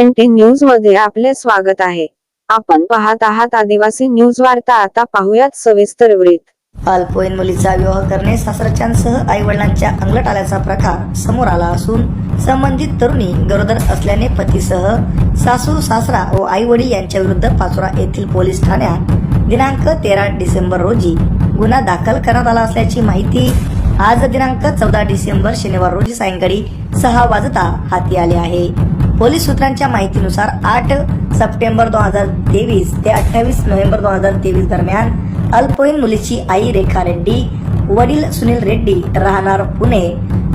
N न्यूजमध्ये आपले स्वागत आहे. आपण पाहत आहात आदिवासी न्यूज वार्ता. आता पाहुयात सविस्तर वृत्त अल्पवयीन मुलीचा विवाह करणे सासरच्यांसह आई वडिलांच्या अंगलट आल्याचा प्रकार समोर आला असून संबंधित तरुणी गरोदर असल्याने पतीसह सासू सासरा व आई वडील यांच्या विरुद्ध पाचोरा येथील पोलीस ठाण्यात दिनांक तेरा डिसेंबर रोजी गुन्हा दाखल करण्यात आला असल्याची माहिती आज दिनांक चौदा डिसेंबर शनिवार रोजी सायंकाळी सहा वाजता हाती आले आहे. पोलीस सूत्रांच्या माहितीनुसार आठ सप्टेंबर दोन हजार तेवीस ते अठ्ठावीस नोव्हेंबर दोन हजार तेवीस दरम्यान अल्पवयीन मुलीची आई रेखा रेड्डी वडील सुनील रेड्डी राहणार पुणे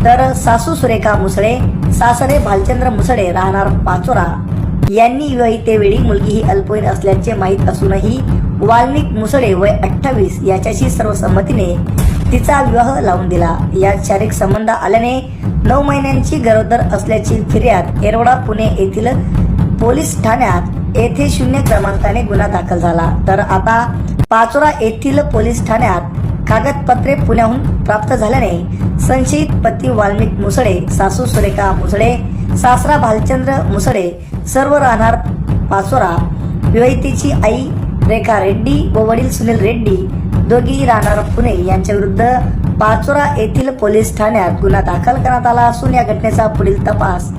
तर सासू सुरेखा मुसळे सासरे भालचंद्र मुसळे राहणार पाचोरा. यांनी विवाहितेवेळी मुलगी ही अल्पवयीन असल्याचे माहीत असूनही वाल्मिक मुसळे वय अठ्ठावीस याच्याशी सर्वसंमतीने तिचा विवाह लावून दिला. यात शारीरिक संबंध आल्याने नऊ महिन्यांची गरोदर असल्याची फिर्याद येरवडा पुणे येथील पोलीस ठाण्यात येथे शून्य क्रमांकाने गुन्हा दाखल झाला. तर आता पाचोरा येथील पोलीस ठाण्यात कागदपत्रे पुण्याहून प्राप्त झाल्याने संशयित पती वाल्मिक मुसळे सासू सुरेखा मुसळे सासरा भालचंद्र मुसळे सर्व राहणार पाचोरा विवाहितीची आई रेखा रेड्डी व वडील सुनील रेड्डी दोघी राहणार पुणे. यांच्याविरुद्ध पाचोरा येथील पोलीस ठाण्यात गुन्हा दाखल करण्यात आला असून या घटनेचा पुढील तपास